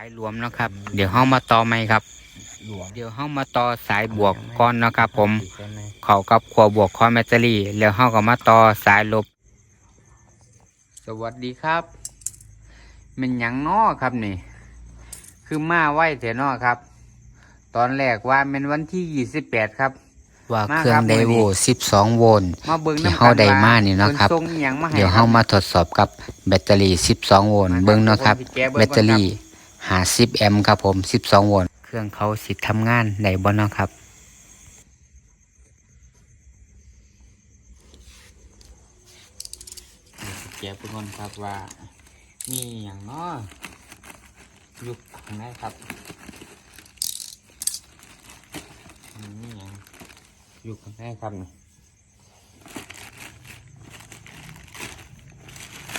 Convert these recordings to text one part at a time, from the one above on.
ายรวมเนาะครับ เดี๋ยวเฮามาต่อไหมครับหลวงเดี๋ยวเฮามาต่อสายบวกก่อนเนาะครับ ผมใช่ไหมเข้ากับขั้วบวกคอนแบตเตอรี่ แล้วเฮาก็มาต่อสายลบ สวัสดีครับเป็นหยังน้อครับนี่ คือมาไหวเถอะน้อครับ ตอนแรกว่าเป็นวันที่28ครับ ว่าเครื่องไดโว12โวลต์มาเบิ่งที่น้ำเฮาได้มานี่เนาะครับพิ่ส่งอิหยังมาให้เดี๋ยวเฮามาทดสอบกับแบตเตอรี่12โวลต์เบิ่งเนาะครับ แบตเตอรี่ 50แอมป์ครับผม12โวลต์เครื่องเขาสิทำงานได้บ่เนะครับแกะเป็นคนครับว่า มีอย่างน้อยุบข้างในครับมีอย่างยู่ข้างในครับ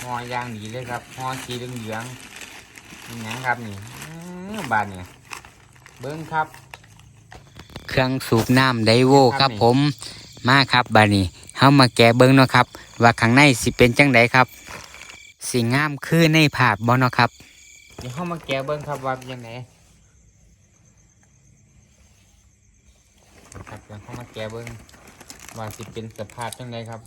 หอยางหนีเลยครับหอสีเหลืองๆ มีอย่างครับนี่อื้อบานเนี่ยเบิ้งครับ เครื่องสูบน้ำไดโวคครัรับบนี่ผม มาครับบานี้เฮามาแกะเบิ่งเนาะครับ ว่าข้างในสิเป็นจังไดครับสิงามคือในภาพบ่เนาะครับเดี๋ยวเข้ามาแกะเบิ้งครับว่าเป็นยังไงครับเดี๋ยวเข้ามาแกะเบิ้งว่าสิเป็นสภาพจังไดครับ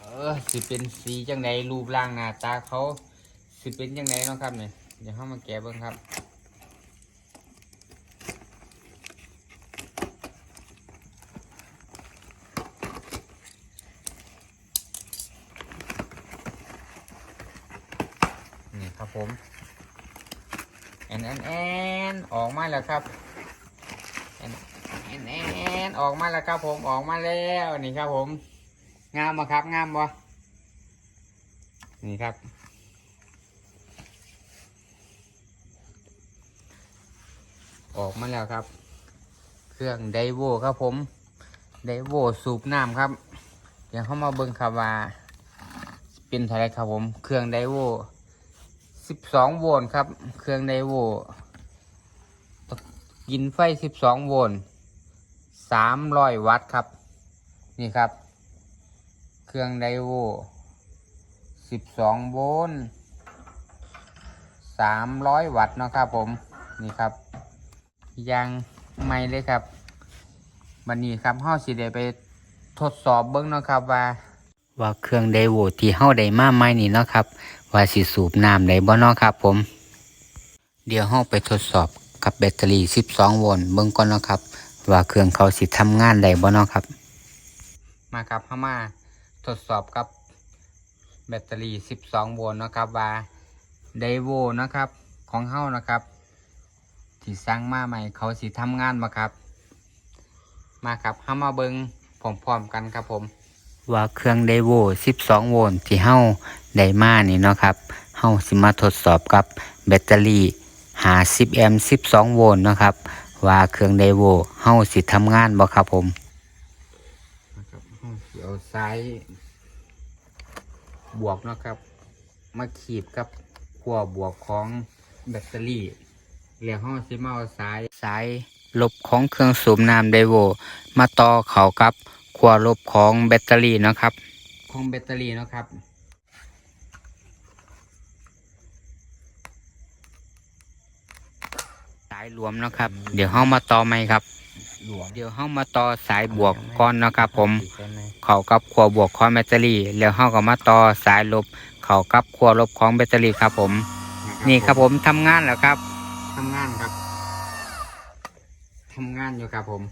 เออสิเป็นสีจังไดรูปร่างหน้าตาเขา สิเป็นจังไดเนาะครับเนี่ยเดี๋ยวเข้ามาแกะเบิ้งครับนี่ครับผมแอนแอนแอนออกมาแล้วครับแอนแอนแอนออกมาแล้วครับผมออกมาแล้วนี่ครับผมงามบ่ครับงามบ่นี่ครับ ออกมาแล้วครับ เครื่องไดโวครับผม ไดโวสูบน้ำครับ เดี๋ยวเข้ามาเบิ่งครับว่าเป็นเท่าไรครับผม เครื่องไดโวสิบสองโวลต์ครับ เครื่องไดโวกินไฟสิบสองโวลต์สามร้อยวัตต์ครับ นี่ครับ เครื่องไดโวสิบสองโวลต์สามร้อยวัตต์เนาะครับผม นี่ครับ ยังไม่เลยครับวันนี้ครับเฮาสิได้ไปทดสอบเบิ้งเนาะครับว่า ว่าเครื่องไดโวที่เฮาได้มาใหม่นี่เนาะครับ ว่าสิสูบน้ำได้บ่เนาะครับ ผม เดี๋ยวเฮาไปทดสอบกับแบตเตอรี่ 12 โวลต์เบิ่งก่อนเนาะครับ ว่าเครื่องเขาสิทำงานได้บ่เนาะครับ มาครับเข้ามาทดสอบกับแบตเตอรี่ 12 โวลต์นะครับว่าไดโวนะครับของเฮานะครับ ที่สร้างมาใหม่เขาสิทำงานมาครับ มาครับเข้ามาเบิงพร้อมๆกันครับผม ว่าเครื่องไดโว12 โวลต์ที่เฮาได้มานี่เนาะครับเฮาสิมาทดสอบกับแบตเตอรี่50แอมป์12 โวลต์เนาะครับ ว่าเครื่องไดโวเฮาสิทำงานบ่ครับผมนะครับเดี๋ยวซ้ายบวกนะครับ มาขีดกับขั้วบวกของแบตเตอรี่ แล้วห้องสิมาเอาซ้ายสายลบของเครื่องสูบน้ำไดโว มาต่อเข้ากับขั้วลบของแบตเตอรี่เนาะครับ ของแบตเตอรี่เนาะครับสายรวมเนาะครับ เดี๋ยวเฮามาต่อไหมครับหลวงเดี๋ยวเฮามาต่อสายบวกก่อนเนาะครับ ผมใช่ไหมเข้ากับขั้วบวกของแบตเตอรี่ แล้วเฮาก็มาต่อสายลบ เข้ากับขั้วลบของแบตเตอรี่ครับ ผม นี่ครับผมทำงานแล้วครับ ทำงานครับทำงานอยู่ครับผม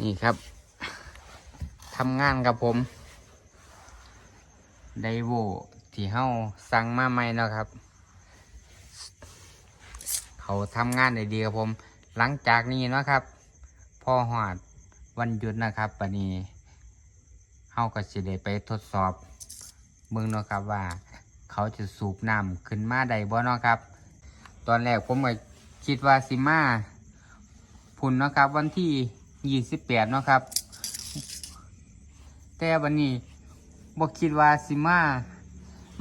นี่ครับทำงานครับผม ไดโวที่เฮาสั่งมาใหม่นะครับ เขาทำงานได้ดีครับผม หลังจากนี้นะครับ พอหอด วันหยุดนะครับปันนี้เฮาก็สิได้ไปทดสอบเบิ่งเนาะครับว่า เขาจะสูบน้ำขึ้นมาได้บ่เนาะครับ ตอนแรกผมก็คิดว่าสิมาพุ่นเนาะครับ วันที่ยี่สิบแปดเนาะครับ แต่วันนี้บ่คิดว่าสิมา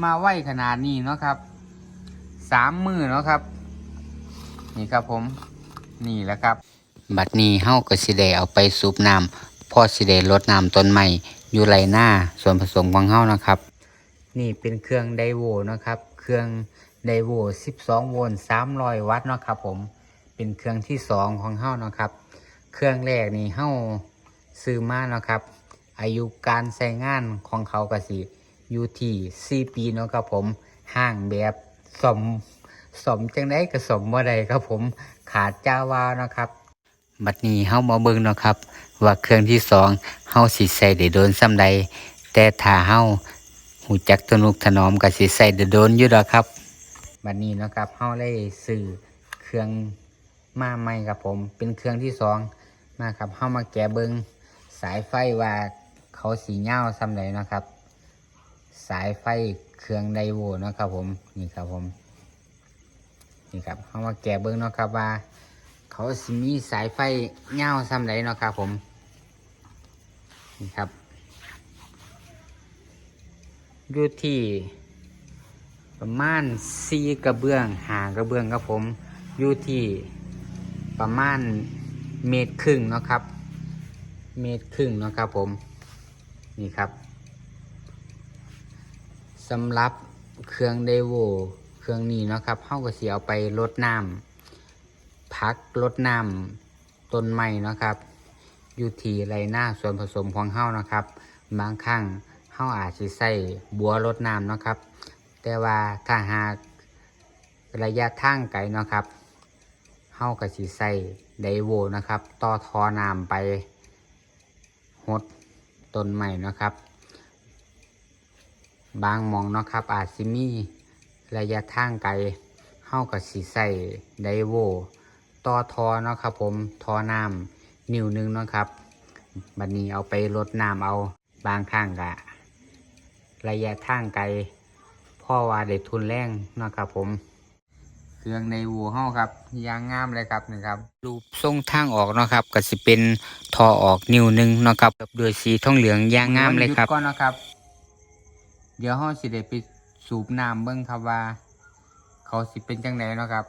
มาไวขนาดนี้เนาะครับสามมือเนาะครับ นี่ครับผมนี่แหละครับ บัดนี้เฮาก็สิได้เอาไปสูบน้ำพอสิได้รดน้ำต้นไม้อยู่ไรหน้าส่วนผสมของเฮานะครับ นี่เป็นเครื่องไดโวนะครับ เครื่องไดโว12 โวลต์300 วัตต์เนาะครับผมเป็นเครื่องที่สองของเฮาเนาะครับ เครื่องแรกนี่เฮาซื้อมาเนาะครับ อายุการใช้งานของเขาก็สิอยู่ที่4ปีเนาะครับผมห่างแบบสมสมจังไดก็สมบ่ได้ครับผมขาดจาวานะครับ บัดนี้เฮามาเบิ่งเนาะครับ ว่าเครื่องที่สองเฮาสิใส่ได้โดนส่ำใด แต่ถ้าเฮาหูจักตนุกถนอมก็สิใส่ได้โดนอยู่ดอกครับ บัดนี้เนาะครับเฮาได้ซื้อเครื่องมาใหม่ครับผม เป็นเครื่องที่สองมาครับเฮามาแกะเบิงสายไฟว่าเขาสีเงาซ้ำใดเนาะครับ สายไฟเครื่องไดโวเนาะครับผมนี่ครับผมนี่ครับเฮามาแกะเบิงเนาะครับว่า เขาสิมีสายไฟเงาซ้ำใดเนาะครับผม นี่ครับอยู่ที่ประมาณสี่กระเบื้องหากระเบื้องครับผมอยู่ที่ประมาณเมตรครึ่งเนาะครับ เมตรครึ่งเนาะครับผมนี่ครับสำหรับเครื่องเดโวเครื่องนี้เนาะครับเฮาก็สิเอาไปลดน้ำ พักลดน้ำต้นไม้เนาะครับ อยู่ที่ไรหน้าส่วนผสมของเฮานะครับ บางครั้งเฮาอาจสิใส่บัวลดน้ำนะครับ แต่ว่าถ้าหากระยะทางไกลเนาะครับเฮาก็สิใส่ไดโวนะครับ ต่อทอน้ำไปหดต้นใหม่นะครับ บางมองเนาะครับ อาจสิมีระยะทางไกลเฮาก็สิใส่ไดโว ต่อทอเนาะครับผมทอน้ำนิ้วหนึงเนาะครับบัดนี้เอาไปลดน้ำเอาบางครั้งกะ ระยะทางไกลพ่อว่าได้ทุนแรงเนาะครับผมเครื่องในวัวเฮาครับยางงามเลยครับนี่ครับรูปทรงทางออกเนาะครับก็สิเป็นทอออกนิ้วหนึงเนาะครับโดยสีทองเหลืองยางงามเลยครับก่อนนะครับ เดี๋ยวเฮาสิได้ไปสูบน้ำเบิ่งครับว่า เขาสิเป็นจังไดเนาะครับ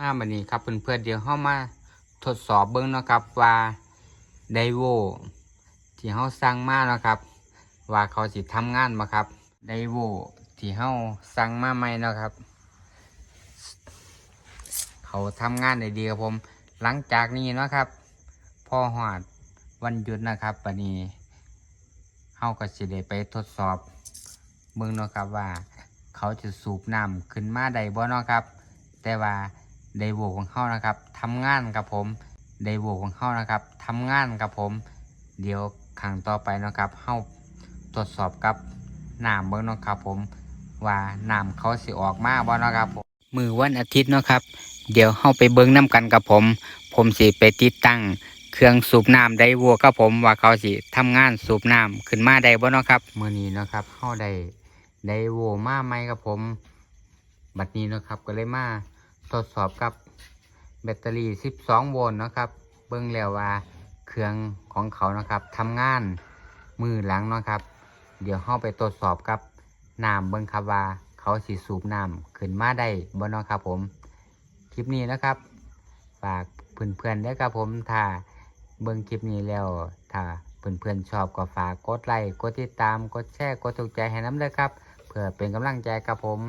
มาบัดนี้ครับเพื่อนๆเดี๋ยวเฮามาทดสอบเบิ่งนาะครับว่าไดโวที่เฮาสั่งมานะครับ ว่าเขาสิทำงานบ่ครับไดโวที่เฮาสั่งมาใหม่นะครับ เขาทำงานได้ดีครับผม หลังจากนี้นะครับพอหอดวันหยุดนะครับวันนี้เฮาก็สิได้ไปทดสอบเบิ่งนาะครับว่า เขาจะสูบน้ำขึ้นมาได้บ่เนาะครับ แต่ว่า ไดโวของเขานะครับทำงานกับผมไดโวของเขานะครับทำงานกับผม เดี๋ยวครั้งต่อไปนะครับเฮาตรวจสอบกับน้ำเบิ่งนะครับผมว่าน้ำเขาสิออกมาบ่นะครับผมมือวันอาทิตย์นะครับ เดี๋ยวเฮาไปเบิ่งน้ำกันกับผม ผมสิไปติดตั้งเครื่องสูบน้ำไดโวกับผมว่าเขาสิทำงานสูบน้ำขึ้นมาได้บ่นะครับมื่อนี้นะครับเฮาได้ได้โวมาไหมครับผม บัดนี้นะครับก็เลยมา ทดสอบกับแบตเตอรี่ 12 โวลต์นะครับ เบิ่งแล้วว่าเครื่องของเขานะครับทำงานมือหลังนะครับ เดี๋ยวเฮาไปตรวจสอบกับน้ำเบิ่งครับว่าเขาสิสูบน้ำขึ้นมาได้บ่เนาะครับผม คลิปนี้นะครับ ฝากเพื่อนๆด้วยครับผมถ้าเบิ่งคลิปนี้แล้วถ้าเพื่อนๆชอบก็ฝากกดไลค์กดติดตามกดแชร์กดถูกใจให้น้ำเลยครับ เพื่อเป็นกำลังใจครับผม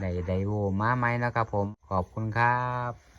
ได้ไดโวมาไหมนะครับผมขอบคุณครับ